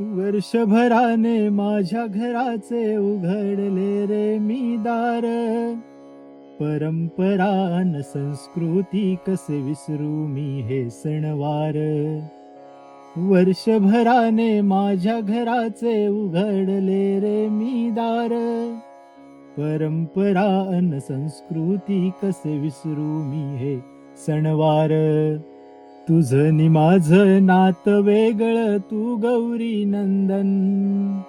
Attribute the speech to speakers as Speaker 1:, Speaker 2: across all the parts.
Speaker 1: वर्षभराने माझ्या घराचे उघडले रे मी दार. परंपरा न संस्कृती कसे विसरू मी हे सणवार. वर्षभराने माझ्या घराचे उघडले रे मी दार. परंपरा अन संस्कृती कसे विसरू मी हे सणवार. तुझं नि माझं नात वेगळं तू गौरी नंदन.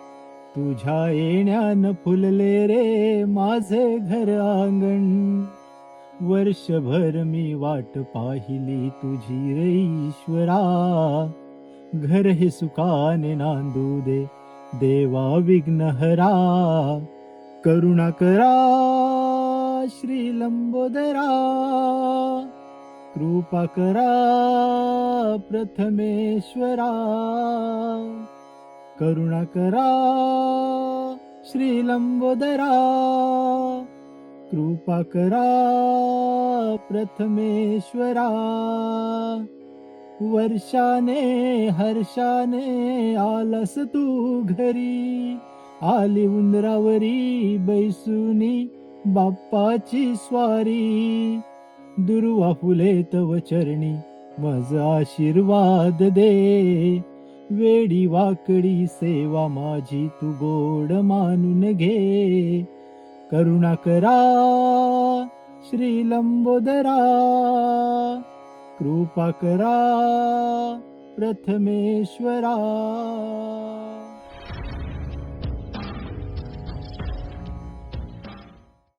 Speaker 1: तुझ्या येण्यानं फुलले रे माझे घर आंगण. वर्षभर मी वाट पाहिली तुझी रे ईश्वरा. घर हे सुखाने नांदू दे देवा विघ्नहरा करुणा करा श्री लंबोदरा. कृपा करा प्रथमेश्वरा. करुणा करा श्री लंबोदरा. कृपा करा प्रथमेश्वरा. वर्षाने हर्षाने आलस तू घरी. आली उंदरावरी बैसुनी बाप्पाची स्वारी. दुर्वा फुले तव चरणी मज आशीर्वाद दे. वेडी वाकडी सेवा माझी तू गोड मानून घे. करुणा करा श्री लंबोदरा. कृपा करा प्रथमेश्वरा.